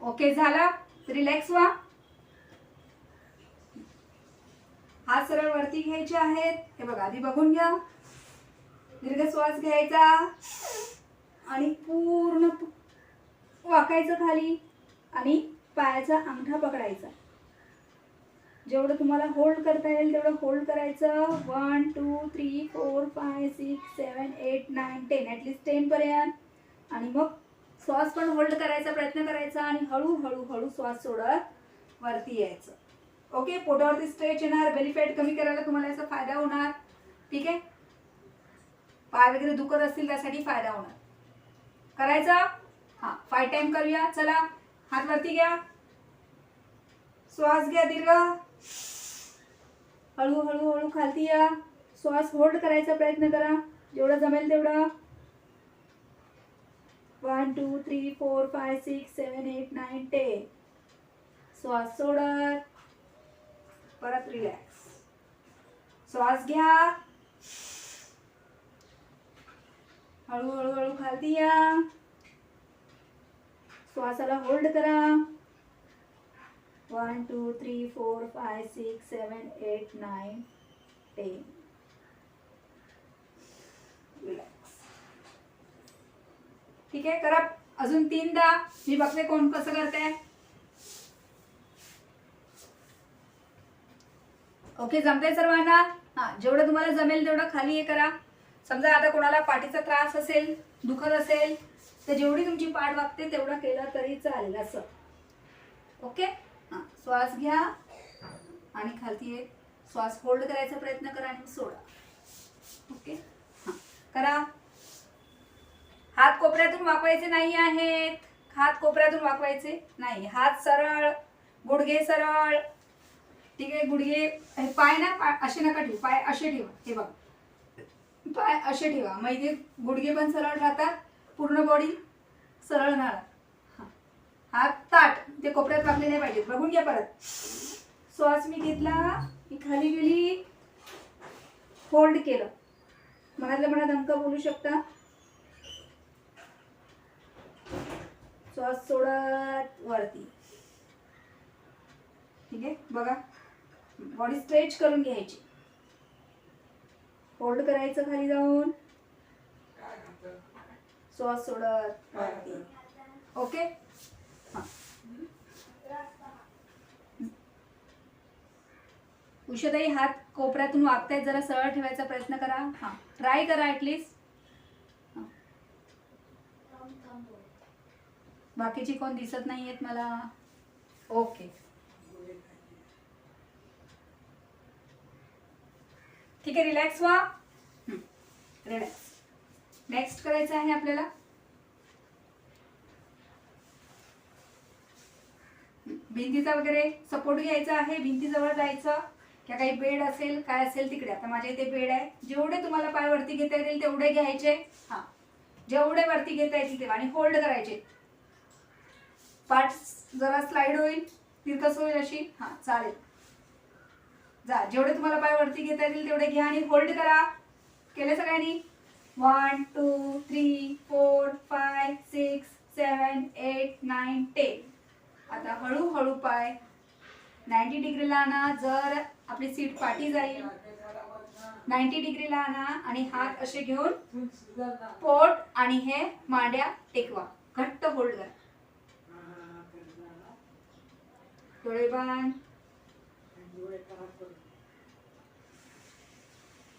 Okay झाला? Relax व्हा. हात सरळ वरती घ्यायचे आहेत. हे बघा आधी बघून घ्या. दीर्घ श्वास घ्यायचा. आणि पूर्ण वाकायचं खाली आणि पायाचा अंगठा पकडायचा. जेवढं तुम्हाला होल्ड करता येईल तेवढं होल्ड करायचं. One two three four five six seven eight nine ten at least टेनपर्यंत आणि मग श्वास पण होल्ड करायचा प्रयत्न करायचा आणि हळूहळू हळू श्वास सोडत वरती यायचं. ओके पोटावरती स्ट्रेच येणार बेनिफिट कमी करायला तुम्हाला याचा फायदा होणार. ठीक आहे? पाय वगैरे दुखत असतील त्यासाठी फायदा होणार. करायचा? हां फाय टाइम करूया. चला हात वरती घ्या. श्वास घ्या दीर्घ. हळूहळू हळू हळू खालती या. श्वास होल्ड करायचा प्रयत्न करा. जेवढं जमेल तेवढं. One two three four five six seven eight nine ten श्वास सोडत परत रिलॅक्स श्वास घ्या. हळूहळू हळू हळू खालती या. श्वासाला होल्ड करा. One two three four five six seven eight nine ten relax ठीक आहे करा. अजून तीनदा. मी बघते कोण कसं करते ओके जमते सर्वांना? हा जेवढं तुम्हाला जमेल तेवढं खाली हे करा. समजा आता कोणाला पाठीचा त्रास असेल दुखत असेल तर जेवढी तुमची पाठ वागते तेवढं केलं तरी चालेल असं. ओके हां श्वास घ्या. आणि खालती एक श्वास होल्ड करायचा प्रयत्न करा आणि सोडा. ओके हां करा. हात कोपऱ्यातून वाकवायचे नाही आहेत. हात कोपऱ्यातून वाकवायचे नाही. हात सरळ गुडघे सरळ. ठीक आहे गुडघे पाय ना पाय असे नका ठेवू. पाय असे ठेवा. हे बघा. पाय असे ठेवा. मग इथे गुडघे पण सरळ राहतात. पूर्ण बॉडी सरळ राहणार. हात ताट. ते कोपऱ्यात वाकले नाही पाहिजेत. बघून घ्या परत. श्वास मी घेतला. मी खाली गेली. होल्ड केलं. मनातल्या मनात अंक बोलू शकता. श्वास सोडत वरती. ठीक आहे? बघा. बॉडी स्ट्रेच करून घ्यायची. होल्ड करायचं खाली जाऊन. श्वास सोडत वरती. ओके हां. हात कोपऱ्यातून वागतायत जरा सरळ ठेवायचा प्रयत्न करा. हां. ट्राय करा ॲटलिस्ट बाकीची कोण दिसत नाही आहेत मला. ओके. ठीक आहे रिलॅक्स व्हा. रिलॅक्स नेक्स्ट करायचं आहे आपल्याला. भिंतीचा वगैरे सपोर्ट घ्यायचा आहे भिंतीजवळ जायचं. किंवा काही बेड असेल काय असेल तिकडे. आता माझ्या इथे बेड आहे. जेवढे तुम्हाला पाय वरती घेता येतील तेवढे घ्यायचे. हां. जेवढे वरती घेता येतील तेव्हा. आणि होल्ड करायचे. पाठ जरा स्लाइड होईल. तिरकस होईल अशी. हां चालेल. जा जेवढे तुम्हाला पाय वरती घेता येतील तेवढे घ्या आणि होल्ड करा. केले सगळ्यांनी? One two three four five six seven eight nine ten आता हळूहळू पाय. नाईन्टी डिग्रीला आणा. जर आपली सीट पाठी जाईल. नाईन्टी डिग्रीला आणा आणि हात असे घेऊन पोट आणि हे मांड्या टेकवा. घट्ट होल्ड करा. डोळे बांध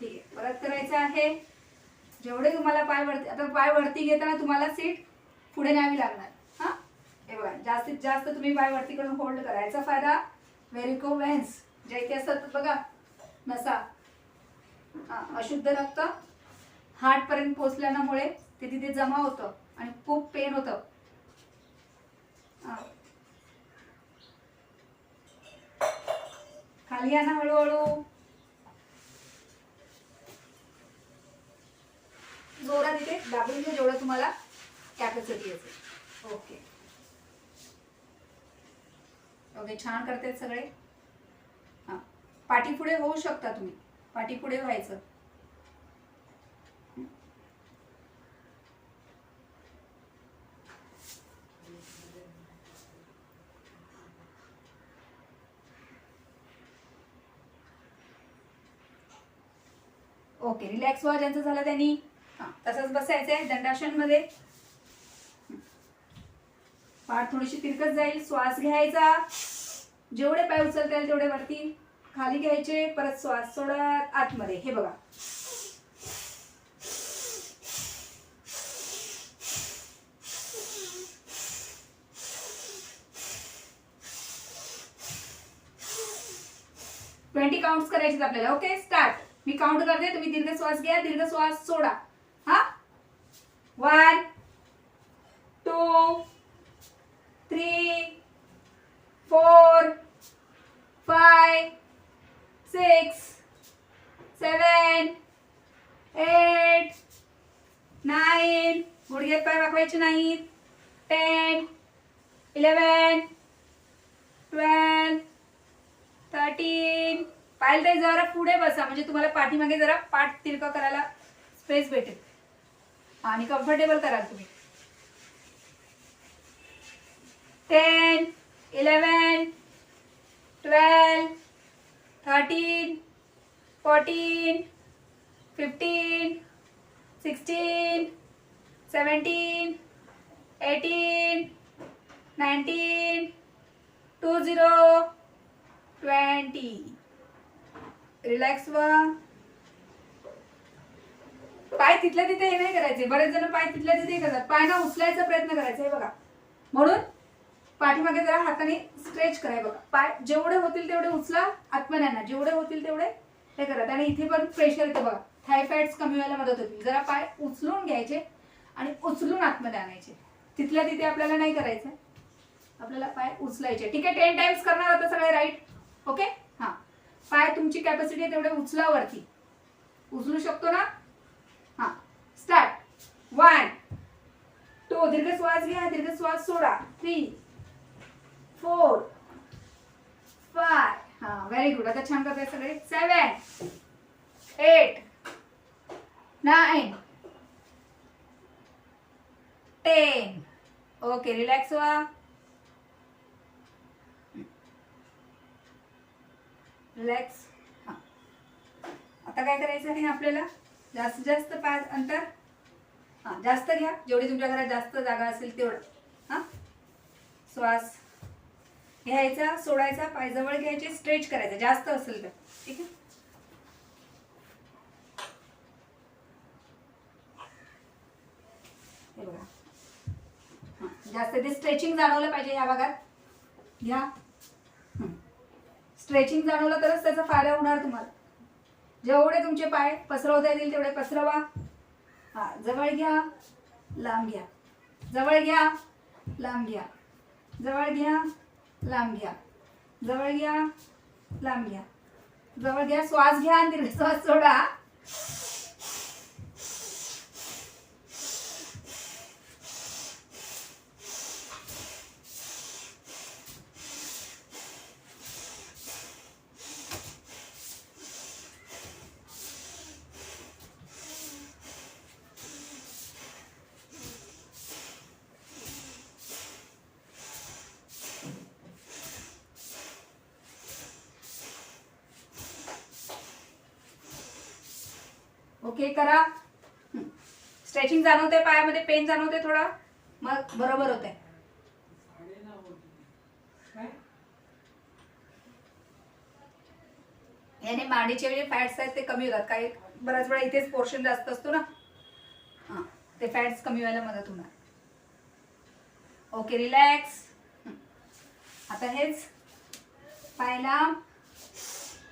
ठीक आहे परत करायचं आहे. जेवढे तुम्हाला पाय वरती आता पाय वरती घेताना तुम्हाला सीट पुढे न्यावी लागणार. हा? हे बघा जास्तीत जास्त तुम्ही पाय वरती करून होल्ड करायचा फायदा. व्हेरिको वेन्स ज्या इथे असतात बघा नसा. हा, अशुद्ध रक्त. हार्टपर्यंत पोचल्यामुळे ते तिथे जमा होतं आणि खूप पेन होतं. खाली आणा हळूहळू. जोरात इथे दाबून घ्या जेवढं तुम्हाला कॅपॅसिटी असेल. ओके ओके छान करतायत सगळे. हां. पाठीपुढे होऊ शकता तुम्ही. पाठीपुढे व्हायचं. ओके रिलॅक्स व्हा ज्यांचं झालं त्यांनी. हां तसंच बसायचं आहे दंडाशनमध्ये पाठ थोडीशी तिरकत जाईल श्वास घ्यायचा. जेवढे पाय उचलता येईल तेवढे वरती खाली घ्यायचे परत श्वास सोडा आतमध्ये. हे बघा. ट्वेंटी काउंट्स करायचे आपल्याला. ओके स्टार्ट मी काउंट करते तुम्ही दीर्घ श्वास घ्या दीर्घ श्वास सोडा. हा? One two three four five six seven eight nine गुडघे पाय वाकवायचे नाहीत. टेन इलेवन ट्वेल्व थर्टीन पाहिलं ते जरा पुढे बसा. म्हणजे तुम्हाला पाठीमागे जरा पाठ तिरका करायला स्पेस भेटेल. आणि कम्फर्टेबल कराल तुम्ही. Ten eleven twelve thirteen fourteen fifteen sixteen seventeen eighteen nineteen two zero twenty relax व्हा पाय तिथल्या तिथे हे नाही करायचे. बरेच जण पाय तिथल्या तिथे करतात. पाय ना उचलायचा प्रयत्न करायचा हे बघा. म्हणून पाठीमागे जरा हाताने स्ट्रेच कराय बघा. पाय जेवढे होतील तेवढे उचला आत्मन्यांना. जेवढे होतील तेवढे हे करत आणि इथे पण प्रेशर येतं बघा. थायफॅट्स कमी व्हायला मदत होती. जरा पाय उचलून घ्यायचे आणि उचलून आतमध्ये आणायचे. तिथल्या तिथे आपल्याला नाही करायचं. आपल्याला पाय उचलायचे. ठीक आहे? टेन टाइम्स करणार आता सगळे राईट ओके हां. पाय तुमची कॅपॅसिटी आहे तेवढे उचला वरती उचलू शकतो ना? हां. स्टार्ट वन टू दीर्घ श्वास घ्या. दीर्घ श्वास सोडा. थ्री फोर फाय हा व्हेरी गुड आता छान करताय सगळे. Seven eight nine ten okay relax व्हा. रिलॅक्स हां. आता काय करायचं आहे आपल्याला? जास्तीत जास्त पाय अंतर. हां जास्त घ्या. जेवढी तुमच्या घरात जास्त जागा असेल तेवढं. हां? श्वास घ्यायचा सोडायचा पाय जवळ घ्यायचे स्ट्रेच करायचं. जास्त असेल तर. ठीक आहे? हे बघा. हां जास्त ते स्ट्रेचिंग जाणवलं पाहिजे या भागात. घ्या. स्ट्रेचिंग जाणवलं तरच त्याचा फायदा होणार तुम्हाला. जेवढे तुमचे पाय पसरवता येतील तेवढे पसरवा. हा जवळ घ्या लांब घ्या. जवळ घ्या लांब घ्या. जवळ घ्या लांब घ्या. जवळ घ्या लांब घ्या. जवळ घ्या श्वास घ्या आणि दीर्घ श्वास सोडा. ओके करा. स्ट्रेचिंग जाणवते पायामध्ये पेन जाणवते थोडा. मग बरोबर होते याने मांडीचे जे फॅट्स आहेत ते कमी होतात. काही बऱ्याच वेळा इथेच पोर्शन जास्त असतो ना. हां ते फॅट्स कमी व्हायला मदत होणार. ओके रिलॅक्स आता हेच. पायला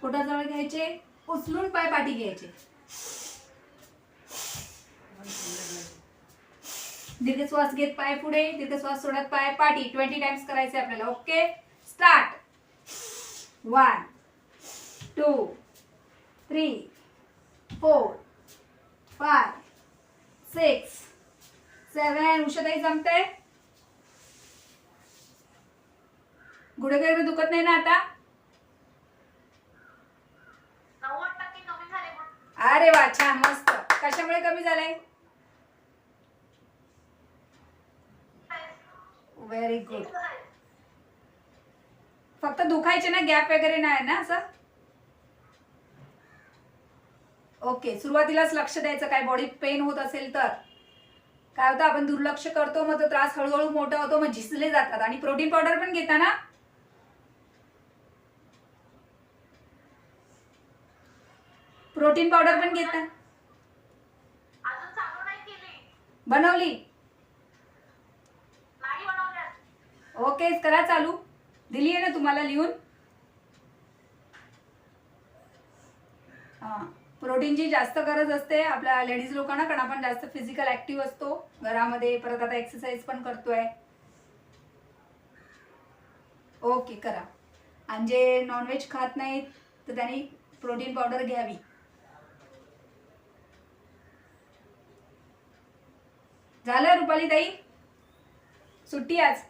पोटाजवळ घ्यायचे? उचलून पाय पाठी घ्यायचे. दीर्घ श्वास घेत पाय पुढे दीर्घ श्वास सोडत पाय पाठी. ट्वेंटी टाइम्स करायचे आपल्याला. Okay start one two three four five six seven Ushatai जमते गुडघे वगैरे दुखत नाही ना आता? अरे वा छान मस्त. कशामुळे कमी झालंय? व्हेरी गुड फक्त दुखायचे ना गॅप वगैरे नाही ना असं? ओके सुरुवातीलाच लक्ष द्यायचं. काय बॉडी पेन होत असेल तर. काय होतं आपण दुर्लक्ष करतो मग तो त्रास हळूहळू मोठा होतो मग झिसले जातात. आणि प्रोटीन पावडर पण घेता ना प्रोटीन पावडर पण घेता अजून चालू नाही केली. बनवली नाही ओके करा चालू. दिली आहे ना तुम्हाला लिहून? हां प्रोटीनची जास्त गरज असते. आपल्या लेडीज लोकांना कारण आपण जास्त फिजिकल ऍक्टिव्ह असतो. घरामध्ये परत आता एक्सरसाइज पण करतोय. ओके करा. आणि जे नॉनव्हेज खात नाहीत तर त्यांनी प्रोटीन पावडर घ्यावी. झालं रुपाली ताई? सुट्टी आज.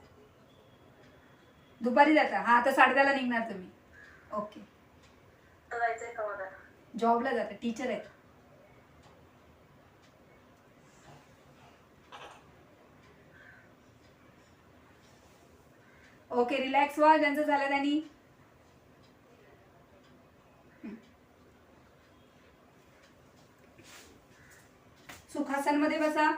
दुपारी जाता. हा आता साडेदहाला निघणार तुम्ही. ओके जायचंय का मला? जॉबला जाता. टीचर आहेत. ओके रिलॅक्स व्हा. ज्यांचं झालं त्यांनी. सुखासनमध्ये बसा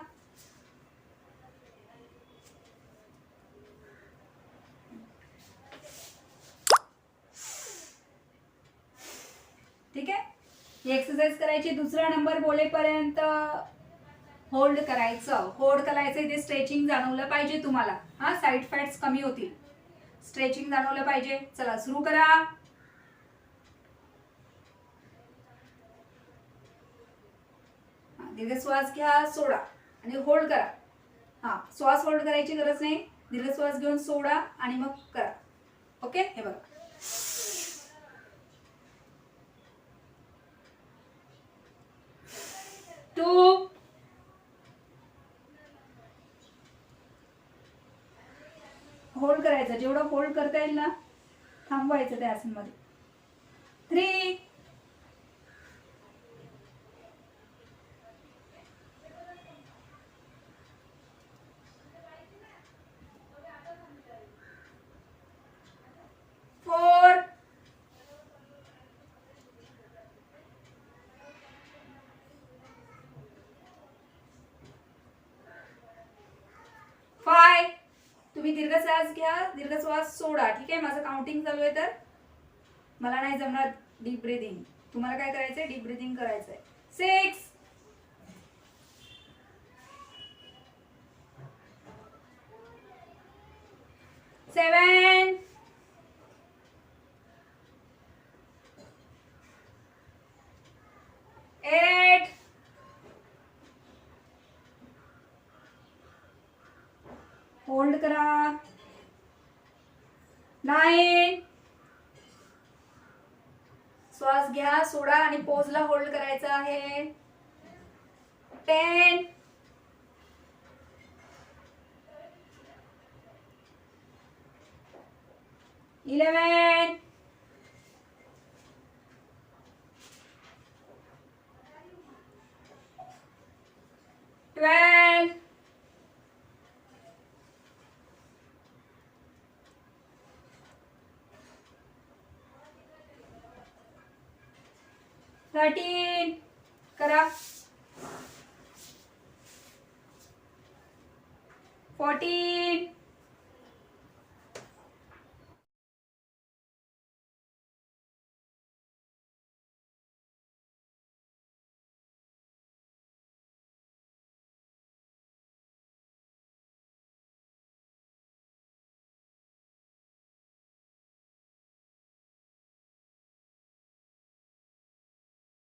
ठीक आहे ही एक्सरसाइज करायची दुसरा नंबर बोलेपर्यंत होल्ड करायचं. होल्ड करायचं इथे स्ट्रेचिंग जाणवलं पाहिजे तुम्हाला. हा साईड फॅट्स कमी होतील. स्ट्रेचिंग जाणवलं पाहिजे. चला सुरू करा. दीर्घ श्वास घ्या सोडा. आणि होल्ड करा. हा श्वास होल्ड करायची गरज नाही. दीर्घ श्वास घेऊन सोडा आणि मग करा. ओके हे बघा. Two, होल्ड करायचं. जेवढं होल्ड करता येईल ना थांबवायचं त्या आसनमध्ये थ्री फोर फाय तुम्ही दीर्घ श्वास घ्या दीर्घ श्वास सोडा. ठीक आहे? माझं काउंटिंग चालू आहे तर. मला नाही जमणार डीप ब्रिदिंग तुम्हाला काय करायचंय? डीप ब्रिदिंग करायचंय. सिक्स सेवन एट होल्ड करा. नाईन श्वास घ्या सोडा आणि पोजला होल्ड करायचा आहे. Ten eleven thirteen. करा. फोर्टीन.